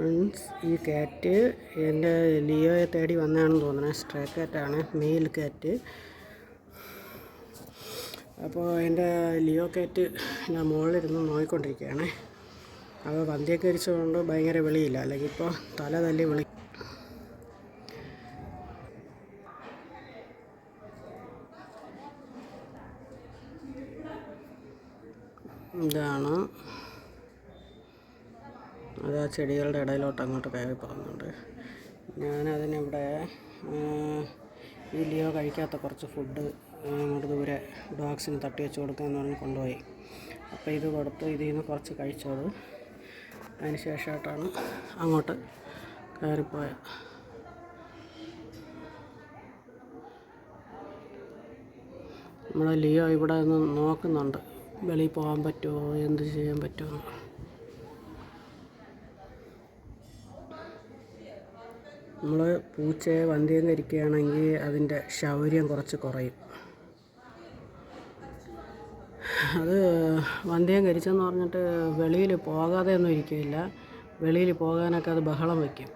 Friends ഈ കാറ്റ് എന്റെ ലിയോയെ തേടി വന്നതാണെന്ന് തോന്നുന്നത് സ്ട്രേ കാറ്റാണ് മെയിൽ കാറ്റ്. അപ്പോൾ എന്റെ ലിയോ കാറ്റ് ഞാൻ മുകളിലിരുന്ന് നോയിക്കൊണ്ടിരിക്കുകയാണ് അപ്പോൾ വന്ധ്യക്കരിച്ചുകൊണ്ട് ഭയങ്കര വെളിയില്ല. അല്ലെങ്കിൽ ഇപ്പോൾ തല തല്ലി വിളി ഇതാണ് അത് ആ ചെടികളുടെ ഇടയിലോട്ട് അങ്ങോട്ട് കയറി പോകുന്നുണ്ട്. ഞാനതിനിവിടെ ഈ ലിയോ കഴിക്കാത്ത കുറച്ച് ഫുഡ് അങ്ങോട്ട് ദൂരെ ഡോഗ്സിന് തട്ടി വെച്ച് കൊടുക്കാമെന്ന് പറഞ്ഞ് കൊണ്ടുപോയി. അപ്പോൾ ഇത് കൊടുത്ത് ഇതിൽ നിന്ന് കുറച്ച് കഴിച്ചോളൂ. അതിന് ശേഷമായിട്ടാണ് അങ്ങോട്ട് കയറിപ്പോയത്. നമ്മുടെ ലിയോ ഇവിടെ നിന്ന് നോക്കുന്നുണ്ട് വെളിയിൽ പോകാൻ പറ്റുമോ എന്ത് ചെയ്യാൻ പറ്റുമോ നമ്മൾ പൂച്ചയെ വന്ധ്യം കരിക്കുകയാണെങ്കിൽ അതിന്റെ ശൗര്യം കുറച്ച് കുറയും. അത് വന്ധ്യം കരിച്ചെന്ന് പറഞ്ഞിട്ട് വെളിയിൽ പോകാതെ ഒന്നും ഇരിക്കില്ല വെളിയിൽ പോകാനൊക്കെ അത് ബഹളം വയ്ക്കും.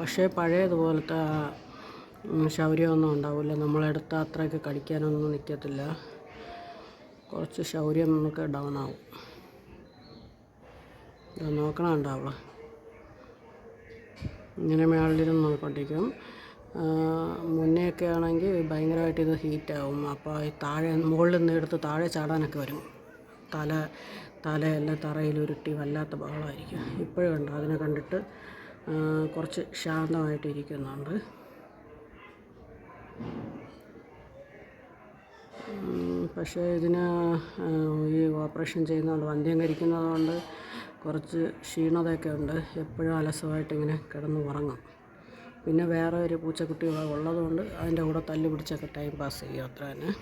പക്ഷേ പഴയതുപോലത്തെ ശൗര്യമൊന്നും ഉണ്ടാവില്ല. നമ്മളെടുത്ത അത്രയൊക്കെ കടിക്കാനൊന്നും നിൽക്കത്തില്ല. കുറച്ച് ശൗര്യം നമുക്ക് ഡൗൺ ആവും. നോക്കണം ഉണ്ടാവുള്ളൂ ഇങ്ങനെ മേളിലിരുന്ന് നോക്കിക്കൊണ്ടിരിക്കും. മുന്നെയൊക്കെ ആണെങ്കിൽ ഭയങ്കരമായിട്ട് ഇത് ഹീറ്റാവും. അപ്പോൾ ഈ താഴെ മുകളിൽ നിന്ന് എടുത്ത് താഴെ ചാടാനൊക്കെ വരും. തല തലയെല്ലാം തറയിൽ ഉരുട്ടി വല്ലാത്ത ബഹളമായിരിക്കും. ഇപ്പോഴും ഉണ്ട്. അതിനെ കണ്ടിട്ട് കുറച്ച് ശാന്തമായിട്ട് ഇരിക്കുന്നുണ്ട്. പക്ഷേ ഇതിന് ഈ ഓപ്പറേഷൻ ചെയ്യുന്നതുകൊണ്ട് വന്ധ്യം കരിക്കുന്നതുകൊണ്ട് കുറച്ച് ക്ഷീണതയൊക്കെ ഉണ്ട്. എപ്പോഴും അലസമായിട്ടിങ്ങനെ കിടന്ന് ഉറങ്ങും. പിന്നെ വേറെ ഒരു പൂച്ചക്കുട്ടി ഉള്ളതുകൊണ്ട് അതിന്റെ കൂടെ തല്ലു പിടിച്ചൊക്കെ ടൈം പാസ് ചെയ്യും അത്ര തന്നെ.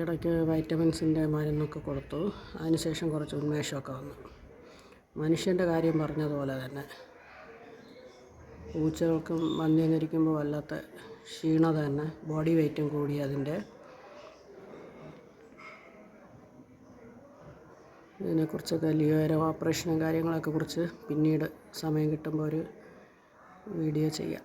ഇടയ്ക്ക് വൈറ്റമിൻസിന്റെ മരുന്നൊക്കെ കൊടുത്തു. അതിനുശേഷം കുറച്ച് ഉന്മേഷമൊക്കെ വന്നു. മനുഷ്യന്റെ കാര്യം പറഞ്ഞതുപോലെ തന്നെ. പൂച്ചകൾക്കും വന്നിരിക്കുമ്പോൾ വല്ലാത്ത ക്ഷീണത തന്നെ. ബോഡി വെയ്റ്റും കൂടി അതിന്റെ. ഇതിനെക്കുറിച്ചൊക്കെ ലിയോയുടെ ഓപ്പറേഷനും കാര്യങ്ങളൊക്കെ കുറിച്ച് പിന്നീട് സമയം കിട്ടുമ്പോൾ ഒരു വീഡിയോ ചെയ്യാം.